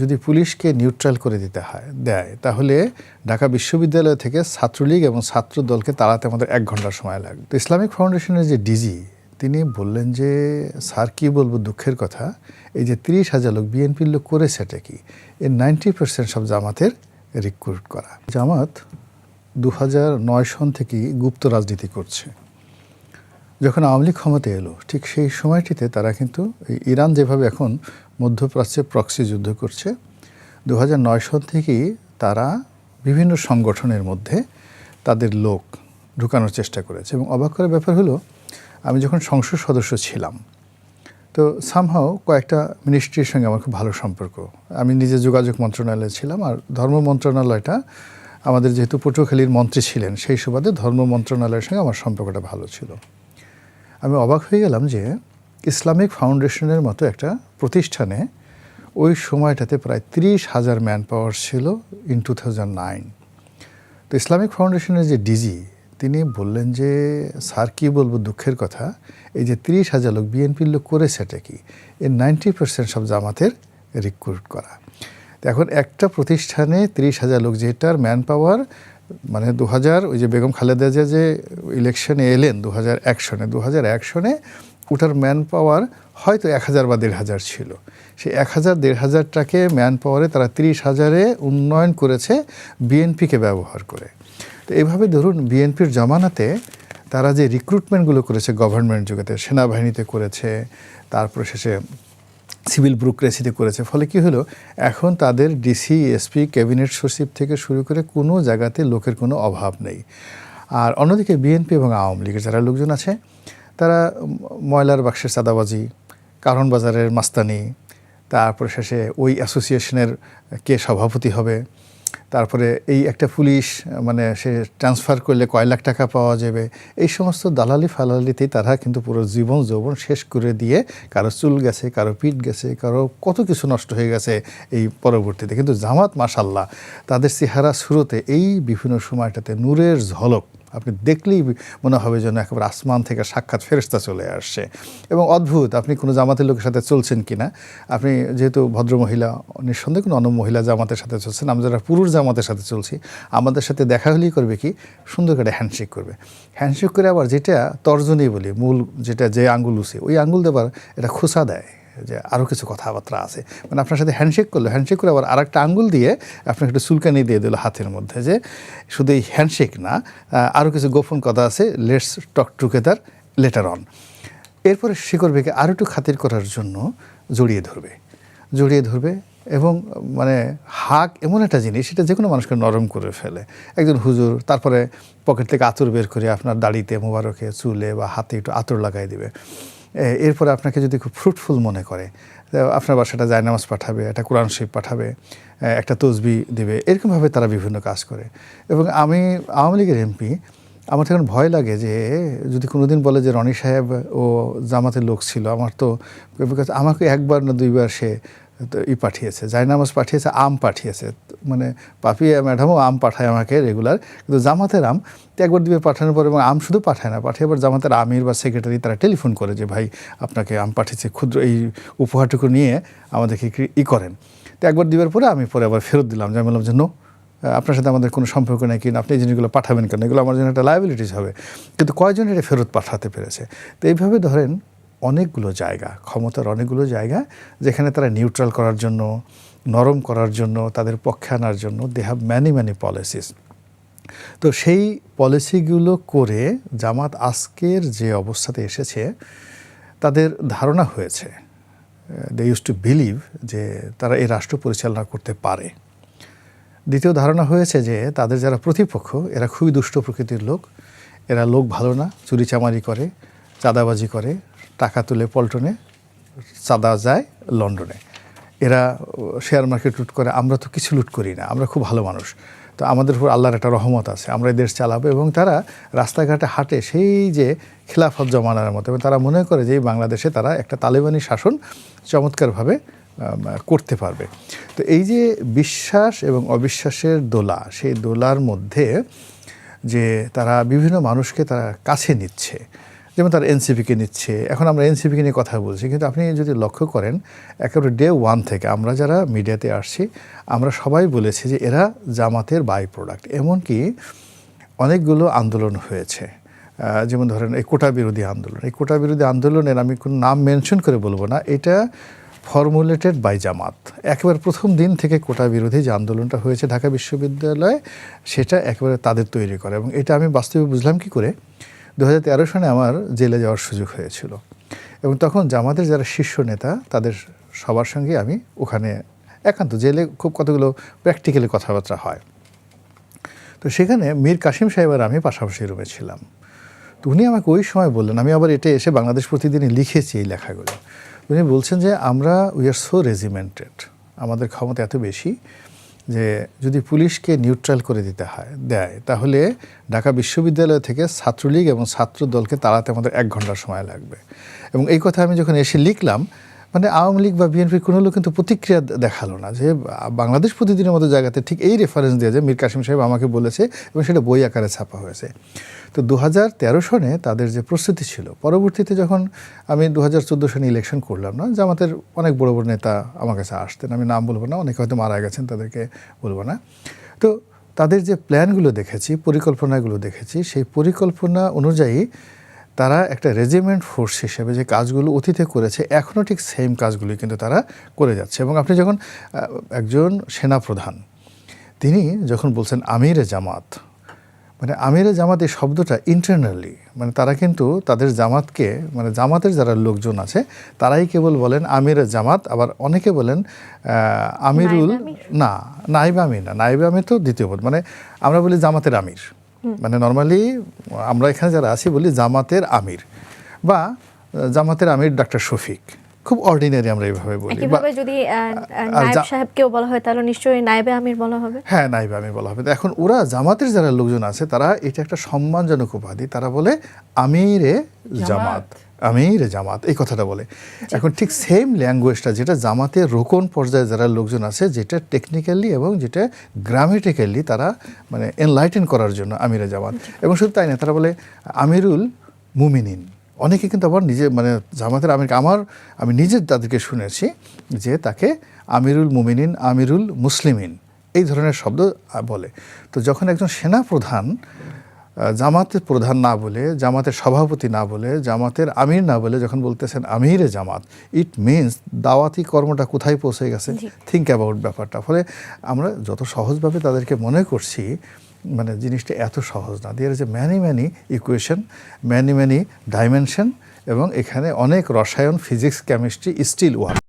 যদি পুলিশকে নিউট্রাল করে দিতে হয়, দেয়, তাহলে ঢাকা বিশ্ববিদ্যালয় থেকে ছাত্রলীগ এবং ছাত্র দলকে তাড়াতে আমাদের এক ঘণ্টার সময় লাগবে। তো ইসলামিক ফাউন্ডেশনের যে ডিজি, তিনি বললেন যে, স্যার, কী বলব দুঃখের কথা, এই যে তিরিশ হাজার লোক বিএনপির লোক করেছে এটা কি? এর নাইনটি পার্সেন্ট সব জামাতের রিক্রুট করা। জামাত দু হাজার নয় সন থেকেই গুপ্ত রাজনীতি করছে। যখন আওয়ামী লীগ ক্ষমতায় এলো, ঠিক সেই সময়টিতে তারা কিন্তু ইরান যেভাবে এখন মধ্যপ্রাচ্যে প্রক্সি যুদ্ধ করছে দু সন থেকেই তারা বিভিন্ন সংগঠনের মধ্যে তাদের লোক ঢুকানোর চেষ্টা করেছে এবং অবাক করার ব্যাপার হলো, আমি যখন সংসদ সদস্য ছিলাম, তো সামহাও কয়েকটা মিনিস্ট্রির সঙ্গে আমার খুব ভালো সম্পর্ক। আমি নিজে যোগাযোগ মন্ত্রণালয়ে ছিলাম আর ধর্ম মন্ত্রণালয়টা আমাদের যেহেতু পটুয়াখালীর মন্ত্রী ছিলেন, সেই সুবাদে ধর্ম মন্ত্রণালয়ের সঙ্গে আমার সম্পর্কটা ভালো ছিল। আমি অবাক হয়ে গেলাম যে ইসলামিক ফাউন্ডেশনের মতো একটা প্রতিষ্ঠানে ওই সময়টাতে প্রায় তিরিশ হাজার ম্যান পাওয়ার ছিল ইন টু থাউজেন্ড নাইন তো ইসলামিক ফাউন্ডেশনের যে ডিজি তিনি বললেন যে, স্যার, কী বলব দুঃখের কথা, এই যে তিরিশ হাজার লোক বিএনপির লোক করেছে এটা কি? এর নাইনটি পার্সেন্ট সব জামাতের রিক্রুট করা। এখন একটা প্রতিষ্ঠানে তিরিশ হাজার লোক, যেটার ম্যান পাওয়ার মানে দু হাজার ওই যে বেগম খালেদা জিয়া যে ইলেকশনে এলেন দু হাজার এক সনে দু হাজার এক সনে ওটার ম্যান পাওয়ার হয়তো এক হাজার বা দেড় হাজার ছিল। সেই এক হাজার, দেড় হাজারটাকে ম্যান পাওয়ারে তারা তিরিশ হাজারে উন্নয়ন করেছে বিএনপিকে ব্যবহার করে। তো এইভাবে ধরুন বিএনপির জমানাতে তারা যে রিক্রুটমেন্টগুলো করেছে গভর্নমেন্ট যুগেতে, সেনাবাহিনীতে করেছে, তারপরে শেষে সিভিল ব্রুক্রেসিতে করেছে। ফলে কি হলো? এখন তাদের ডিসি, এসপি, ক্যাবিনেট সচিব থেকে শুরু করে কোনো জায়গাতে লোকের কোনো অভাব নেই। আর অন্যদিকে বিএনপি এবং আওয়ামী লীগের যারা লোকজন আছে, তারা ময়লার বাক্সের চাঁদাবাজি, কারণ বাজারের মাস্তানি, তারপরে শেষে ওই অ্যাসোসিয়েশনের কে সভাপতি হবে তারপরে এই একটা পুলিশ মানে সে ট্রান্সফার করলে কয় লাখ টাকা পাওয়া যাবে, এই সমস্ত দালালি ফালালিতেই তারা কিন্তু পুরো জীবন যৌবন শেষ করে দিয়ে কারও চুল গেছে, কারও পিঠ গেছে, কারও কত কিছু নষ্ট হয়ে গেছে এই পরবর্তীতে। কিন্তু জামাত মাসাল্লাহ তাদের চেহারা শুরুতে এই বিভিন্ন সময়টাতে নূরের ঝলক আপনি দেখলেই মনে হবে যেন একেবারে আসমান থেকে সাক্ষাৎ ফেরস্তা চলে আসছে। এবং অদ্ভুত, আপনি কোনো জামাতের লোকের সাথে চলছেন কিনা? আপনি যেহেতু ভদ্রমহিলা, নিঃসন্দেহে কোনো অন্য মহিলা জামাতের সাথে চলছেন, আমরা যারা পুরুষ জামাতের সাথে চলছি, আমাদের সাথে দেখা হলেই করবে কি? সুন্দর করে হ্যান্ডশেক করবে। হ্যান্ডশেক করে আবার যেটা তর্জনী বলি, মূল যেটা যে আঙ্গুল উসে ওই আঙ্গুল দেবার এটা খোসা দেয়। যে আরও কিছু কথাবার্তা আছে। মানে আপনার সাথে হ্যান্ডশেক করল হ্যান্ডশেক করে আবার আরেকটা আঙ্গুল দিয়ে আপনাকে একটু চুলকানি দিয়ে দিল হাতের মধ্যে যে শুধু এই হ্যান্ডশেক না আরও কিছু গোপন কথা আছে let's talk together later on এরপরে সে করবে কি আরও একটু খাতির করার জন্য জড়িয়ে ধরবে। জড়িয়ে ধরবে এবং মানে হাক এমন একটা জিনিস, সেটা যে কোনো মানুষকে নরম করে ফেলে। একজন হুজুর তারপরে পকেট থেকে আতর বের করে আপনার দাড়িতে মোবারকে, চুলে বা হাতে একটু আতর লাগাই দিবে। এরপরে আপনাকে যদি খুব ফ্রুটফুল মনে করে আপনার বাসাটা জায়নামাজ পাঠাবে, একটা কোরআন শরীফ পাঠাবে একটা তসবি দেবে, এরকমভাবে তারা বিভিন্ন কাজ করে। এবং আমি আওয়ামী লীগের এমপি, আমার তখন ভয় লাগে যে, যদি কোনোদিন বলে যে রনি সাহেব ও জামাতের লোক ছিল, আমার তো, আমাকে একবার না দুইবার সে ই পাঠিয়েছে জায়নামাজ পাঠিয়েছে, আম পাঠিয়েছে। মানে পাপি ম্যাডামও আম পাঠায় আমাকে রেগুলার, কিন্তু জামাতের আম, তো একবার দুবার পাঠানোর পর এবং আম শুধু পাঠায় না, পাঠিয়ে আবার জামাতের আমির বা সেক্রেটারি তারা টেলিফোন করে যে, ভাই, আপনাকে আম পাঠিয়েছে, ক্ষুদ্র এই উপহারটুকু নিয়ে আমাদেরকে ই করেন। তো একবার দিবার পরে আমি পরে আবার ফেরত দিলাম। যে আমি বললাম যে, নো, আপনার সাথে আমাদের কোনো সম্পর্ক নেই কিনা আপনি এই জিনিসগুলো পাঠাবেন কেন? এগুলো আমার জন্য একটা লাইবিলিটিস হবে। কিন্তু কয়জন এটা ফেরত পাঠাতে পেরেছে? তো এইভাবে ধরেন অনেকগুলো জায়গা, ক্ষমতার অনেকগুলো জায়গা যেখানে তারা নিউট্রাল করার জন্য, নরম করার জন্য, তাদের পক্ষে আনার জন্য they have many many policies তো সেই পলিসিগুলো করে জামাত আজকের যে অবস্থাতে এসেছে, তাদের ধারণা হয়েছে দে ইউজ টু বিলিভ যে তারা এই রাষ্ট্র পরিচালনা করতে পারে। দ্বিতীয় ধারণা হয়েছে যে তাদের যারা প্রতিপক্ষ, এরা খুবই দুষ্ট প্রকৃতির লোক, এরা লোক ভালো না চুরি চামারি করে, চাঁদাবাজি করে টাকা তুলে পল্টনে চাঁদা যায় লন্ডনে। এরা শেয়ার মার্কেট লুট করে, আমরা তো কিছু লুট করি না, আমরা খুব ভালো মানুষ। তো আমাদের উপর আল্লাহর একটা রহমত আছে, আমরা দেশ চালাবো এবং তারা রাস্তাঘাটে হাঁটে সেই যে খিলাফত জমানার মতো এবং তারা মনে করে যে এই বাংলাদেশে তারা একটা তালেবানি শাসন চমৎকারভাবে করতে পারবে। তো এই যে বিশ্বাস এবং অবিশ্বাসের দোলা, সেই দোলার মধ্যে যে তারা বিভিন্ন মানুষকে তারা কাছে নিচ্ছে যেমন তারা এনসিপিকে নিচ্ছে, এখন আমরা এনসিপিকে নিয়ে কথা বলছি, কিন্তু আপনি যদি লক্ষ্য করেন, একেবারে ডে ওয়ান থেকে আমরা যারা মিডিয়াতে আসছি, আমরা সবাই বলেছি যে এরা জামাতের বাই প্রোডাক্ট এমনকি অনেকগুলো আন্দোলন হয়েছে। যেমন ধরেন এই কোটা বিরোধী আন্দোলন, এই কোটা বিরোধী আন্দোলনের আমি কোনো নাম মেনশন করে বলব না, এটা ফর্মুলেটেড বাই জামাত। একেবারে প্রথম দিন থেকে কোটা বিরোধী যে আন্দোলনটা হয়েছে ঢাকা বিশ্ববিদ্যালয়ে, সেটা একেবারে তাদের তৈরি করে, এবং এটা আমি বাস্তবে বুঝলাম কি করে? দু সনে আমার জেলে যাওয়ার সুযোগ হয়েছিল। এবং তখন জামাতের যারা শীর্ষ নেতা, তাদের সবার সঙ্গে আমি ওখানে একান্ত জেলে খুব কতগুলো প্র্যাকটিক্যালি কথাবার্তা হয়। তো সেখানে মীর কাসিম সাহেব আর আমি পাশাপাশি রুমে ছিলাম। তো উনি আমাকে ওই সময় বললেন, আমি আবার এটা এসে বাংলাদেশ প্রতিদিনই লিখেছি এই লেখাগুলো। উনি বলছেন যে, আমরা উই আর সো রেজিমেন্টেড আমাদের ক্ষমতা এত বেশি যে যদি পুলিশকে নিউট্রাল করে দিতে হয়, দেয়, তাহলে ঢাকা বিশ্ববিদ্যালয় থেকে ছাত্রলীগ এবং ছাত্র দলকে তাড়াতে আমাদের এক ঘণ্টা সময় লাগবে। এবং এই কথা আমি যখন এসে লিখলাম মানে আওয়ামী লীগ বা বিএনপির কোনো লোক কিন্তু প্রতিক্রিয়া দেখাল না যে বাংলাদেশ প্রতিদিনের মতো জায়গাতে ঠিক এই রেফারেন্স দিয়ে যে মীর কাসিম সাহেব আমাকে বলেছে এবং সেটা বই আকারে ছাপা হয়েছে। তো দু হাজার তেরো সনে তাদের যে প্রস্তুতি ছিল, পরবর্তীতে যখন আমি দু হাজার চোদ্দ সনে ইলেকশন করলাম না, জামাতের অনেক বড় বড় নেতা আমার কাছে আসতেন। আমি নাম বলব না, অনেকে হয়তো মারা গেছেন, তাদেরকে বলব না। তো তাদের যে প্ল্যানগুলো দেখেছি, পরিকল্পনাগুলো দেখেছি, সেই পরিকল্পনা অনুযায়ী তারা একটা রেজিমেন্ট ফোর্স হিসেবে যে কাজগুলো অতীতে করেছে এখনও ঠিক সেম কাজগুলি কিন্তু তারা করে যাচ্ছে। এবং আপনি যখন একজন সেনাপ্রধান তিনি যখন বলছেন আমিরে জামাত মানে আমিরে জামাত এই শব্দটা ইন্টারনালি মানে তারা কিন্তু তাদের জামাতকে মানে জামাতের যারা লোকজন আছে তারাই কেবল বলেন আমিরে জামাত আবার অনেকে বলেন আমিরুল না নাইবে আমির না নাইবে আমির তো দ্বিতীয় পদ মানে আমরা বলি জামাতের আমির। মানে নর্মালি আমরা এখানে যারা আছি বলি জামাতের আমির বা জামাতের আমির ডাক্তার শফিক। খুব অর্ডিনারি আমরা এইভাবে বলি। একইভাবে যদি নায়েব সাহেবকেও বলা হয় তাহলে নিশ্চয়ই নায়েবে আমির বলা হবে। হ্যাঁ নাইবে আমির বলা হবে। এখন ওরা জামাতের যারা লোকজন আছে তারা এটা একটা সম্মানজনক উপাধি। তারা বলে আমিরে জামাত। আমিরে জামাত এই কথাটা বলে। এখন ঠিক সেম ল্যাঙ্গুয়েজটা যেটা জামাতের রোকন পর্যায়ে যারা লোকজন আছে যেটা টেকনিক্যালি এবং যেটা গ্রামেটিক্যালি তারা মানে এনলাইটেন করার জন্য আমিরে জামাত। এবং শুধু তাই না তারা বলে আমিরুল মুমিনিন। অনেকে কিন্তু আবার নিজে মানে জামাতের আমির আমার আমি নিজে তাদেরকে শুনেছি যে তাকে আমিরুল মুমিনিন আমিরুল মুসলিমিন এই ধরনের শব্দ বলে। তো যখন একজন সেনা প্রধান আহ, জামাতের প্রধান না বলে জামাতের সভাপতি না বলে জামাতের আমির না বলে যখন বলতেছেন আমিরে জামাত ইট মিনস দাওয়াতি কর্মটা কোথায় পৌঁছে গেছে। থিঙ্ক অ্যাবাউট ব্যাপারটা। ফলে আমরা যত সহজভাবে তাদেরকে মনে করছি মানে জিনিসটা এত সহজ না। দেয়ার যে many many equation many many dimension এবং এখানে অনেক রসায়ন ফিজিক্স কেমিস্ট্রি স্টিল ওয়ার্ক